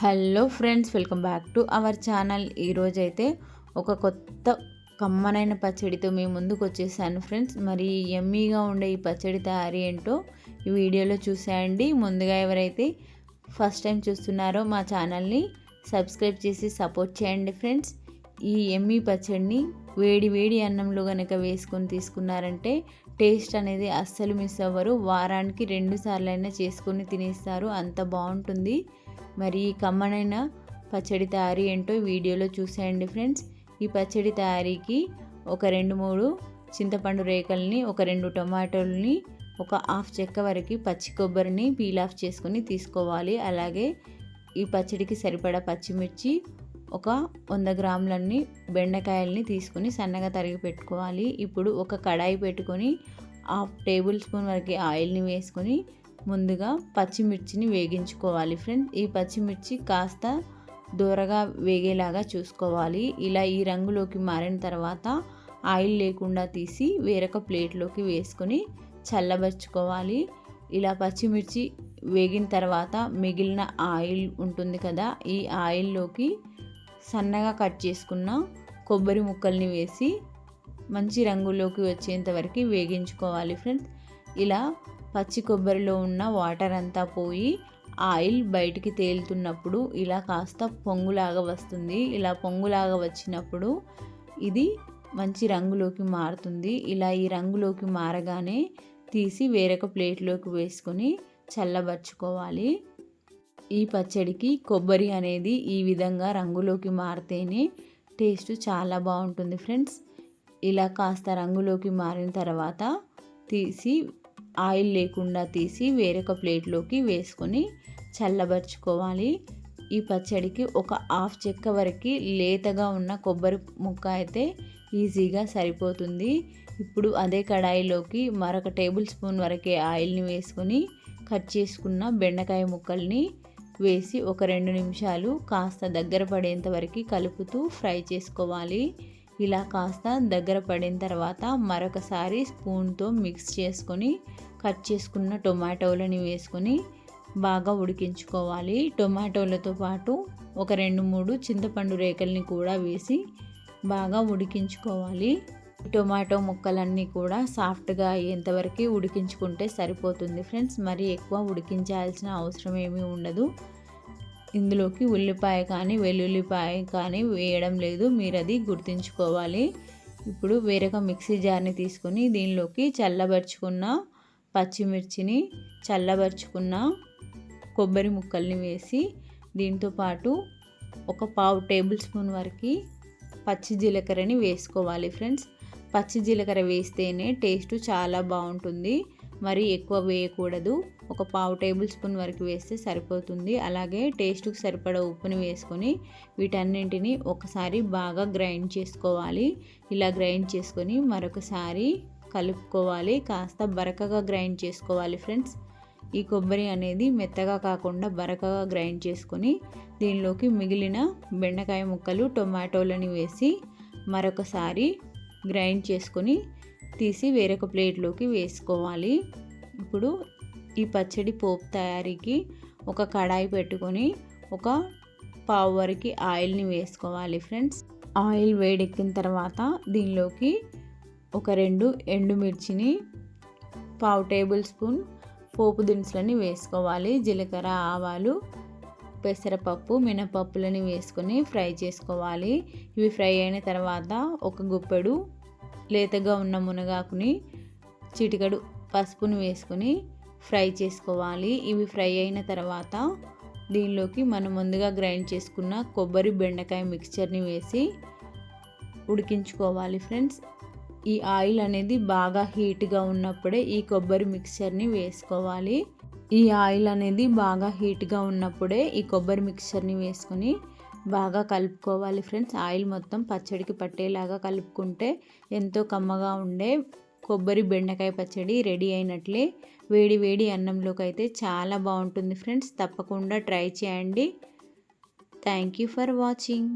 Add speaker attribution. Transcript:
Speaker 1: Hello friends welcome back to our channel. ఈరోజైతే ఒక కొత్త కమ్మనైన పచ్చడితో మీ ముందుకు వచ్చేసాను ఫ్రెండ్స్. మరి ఎమ్మీగా ఉండే ఈ పచ్చడి తయారీ ఏంటో ఈ వీడియోలో చూసేయండి. ముందుగా ఎవరైతే ఫస్ట్ టైం చూస్తున్నారో మా ఛానల్ని సబ్స్క్రైబ్ చేసి సపోర్ట్ చేయండి ఫ్రెండ్స్. ఈ ఎమ్మీ పచ్చడిని వేడి వేడి అన్నంలో కనుక వేసుకొని తీసుకున్నారంటే టేస్ట్ అనేది అస్సలు మిస్ అవ్వరు. వారానికి రెండు సార్లైనా చేసుకొని తినేస్తారు. అంత బాగుంటుంది. మరి ఈ కమ్మనైన పచ్చడి తయారీ ఏంటో వీడియోలో చూసేయండి ఫ్రెండ్స్. ఈ పచ్చడి తయారీకి ఒక రెండు మూడు చింతపండు రేకల్ని ఒక రెండు టొమాటోల్ని ఒక హాఫ్ చెక్క వరకు పచ్చి కొబ్బరిని పీల్ ఆఫ్ చేసుకొని తీసుకోవాలి. అలాగే ఈ పచ్చడికి సరిపడా పచ్చిమిర్చి ఒక వంద గ్రాములన్నీ బెండకాయల్ని తీసుకొని సన్నగా తరిగి పెట్టుకోవాలి. ఇప్పుడు ఒక కడాయి పెట్టుకొని హాఫ్ టేబుల్ స్పూన్ వరకు ఆయిల్ని వేసుకొని ముందుగా పచ్చిమిర్చిని వేగించుకోవాలి ఫ్రెండ్స్. ఈ పచ్చిమిర్చి కాస్త దూరగా వేగేలాగా చూసుకోవాలి. ఇలా ఈ రంగులోకి మారిన తర్వాత ఆయిల్ లేకుండా తీసి వేరొక ప్లేట్లోకి వేసుకొని చల్లబరుచుకోవాలి. ఇలా పచ్చిమిర్చి వేగిన తర్వాత మిగిలిన ఆయిల్ ఉంటుంది కదా ఈ ఆయిల్లోకి సన్నగా కట్ చేసుకున్న కొబ్బరి ముక్కల్ని వేసి మంచి రంగులోకి వచ్చేంత వరకు వేగించుకోవాలి ఫ్రెండ్స్. ఇలా పచ్చి కొబ్బరిలో ఉన్న వాటర్ అంతా పోయి ఆయిల్ బయటికి తేలుతున్నప్పుడు ఇలా కాస్త పొంగులాగా వస్తుంది. ఇలా పొంగులాగా వచ్చినప్పుడు ఇది మంచి రంగులోకి మారుతుంది. ఇలా ఈ రంగులోకి మారగానే తీసి వేరొక ప్లేట్లోకి వేసుకొని చల్లబరుచుకోవాలి. ఈ పచ్చడికి కొబ్బరి అనేది ఈ విధంగా రంగులోకి మారితేనే టేస్ట్ చాలా బాగుంటుంది ఫ్రెండ్స్. ఇలా కాస్త రంగులోకి మారిన తర్వాత తీసి ఆయిల్ లేకుండా తీసి వేరొక ప్లేట్లోకి వేసుకొని చల్లబరుచుకోవాలి. ఈ పచ్చడికి ఒక హాఫ్ చెక్క వరకు లేతగా ఉన్న కొబ్బరి ముక్క అయితే ఈజీగా సరిపోతుంది. ఇప్పుడు అదే కడాయిలోకి మరొక టేబుల్ స్పూన్ వరకే ఆయిల్ని వేసుకొని కట్ చేసుకున్న బెండకాయ ముక్కల్ని వేసి ఒక రెండు నిమిషాలు కాస్త దగ్గర పడేంత వరకు కలుపుతూ ఫ్రై చేసుకోవాలి. ఇలా కాస్త దగ్గర పడిన తర్వాత మరొకసారి స్పూన్తో మిక్స్ చేసుకొని కట్ చేసుకున్న టొమాటోలని వేసుకొని బాగా ఉడికించుకోవాలి. టొమాటోలతో పాటు ఒక రెండు మూడు చింతపండు రేకల్ని కూడా వేసి బాగా ఉడికించుకోవాలి. టొమాటో ముక్కలన్నీ కూడా సాఫ్ట్గా అయ్యేంతవరకు ఉడికించుకుంటే సరిపోతుంది. ఫ్రెండ్స్ మరి ఎక్కువ ఉడికించాల్సిన అవసరం ఏమీ ఉండదు. ఇందులోకి ఉల్లిపాయ కానీ వెల్లుల్లిపాయ కానీ వేయడం లేదు. మీరు అది గుర్తుంచుకోవాలి. ఇప్పుడు వేరొక మిక్సీ జార్ని తీసుకొని దీనిలోకి చల్లబరుచుకున్న పచ్చిమిర్చిని చల్లబరుచుకున్న కొబ్బరి ముక్కల్ని వేసి దీంతో పాటు ఒక పావు టేబుల్ స్పూన్ వరకు పచ్చి జీలకర్రని వేసుకోవాలి ఫ్రెండ్స్. పచ్చి జీలకర్ర వేస్తేనే టేస్ట్ చాలా బాగుంటుంది. మరి ఎక్కువ వేయకూడదు. ఒక పావు టేబుల్ స్పూన్ వరకు వేస్తే సరిపోతుంది. అలాగే టేస్ట్కి సరిపడ ఉప్పుని వేసుకొని వీటన్నింటిని ఒకసారి బాగా గ్రైండ్ చేసుకోవాలి. ఇలా గ్రైండ్ చేసుకొని మరొకసారి కలుపుకోవాలి. కాస్త బరకగా గ్రైండ్ చేసుకోవాలి ఫ్రెండ్స్. ఈ కొబ్బరి అనేది మెత్తగా కాకుండా బరకగా గ్రైండ్ చేసుకొని దీనిలోకి మిగిలిన బెండకాయ ముక్కలు టొమాటోలని వేసి మరొకసారి గ్రైండ్ చేసుకొని తీసి వేరొక ప్లేట్లోకి వేసుకోవాలి. ఇప్పుడు ఈ పచ్చడి పోపు తయారీకి ఒక కడాయి పెట్టుకొని ఒక పావు వరకు ఆయిల్ని వేసుకోవాలి ఫ్రెండ్స్. ఆయిల్ వేడెక్కిన తర్వాత దీనిలోకి ఒక రెండు ఎండుమిర్చిని పావు టేబుల్ స్పూన్ పోపు దినుసులని వేసుకోవాలి. జీలకర్ర ఆవాలు పెసరపప్పు మినపప్పులని వేసుకొని ఫ్రై చేసుకోవాలి. ఇవి ఫ్రై అయిన తర్వాత ఒక గుప్పెడు లేతగా ఉన్న మునగాకుని చిటికడు పసుపును వేసుకొని ఫ్రై చేసుకోవాలి. ఇవి ఫ్రై అయిన తర్వాత దీనిలోకి మనం ముందుగా గ్రైండ్ చేసుకున్న కొబ్బరి బెండకాయ మిక్చర్ని వేసి ఉడికించుకోవాలి ఫ్రెండ్స్. ఈ ఆయిల్ అనేది బాగా హీట్గా ఉన్నప్పుడే ఈ కొబ్బరి మిక్చర్ని వేసుకోవాలి. ఈ ఆయిల్ అనేది బాగా హీట్గా ఉన్నప్పుడే ఈ కొబ్బరి మిక్చర్ని వేసుకొని బాగా కలుపుకోవాలి ఫ్రెండ్స్. ఆయిల్ మొత్తం పచ్చడికి పట్టేలాగా కలుపుకుంటే ఎంతో కమ్మగా ఉండే కొబ్బరి బెండకాయ పచ్చడి రెడీ అయినట్లే వేడి వేడి అన్నంలోకి అయితే చాలా బాగుంటుంది ఫ్రెండ్స్. తప్పకుండా ట్రై చేయండి. Thank you for watching.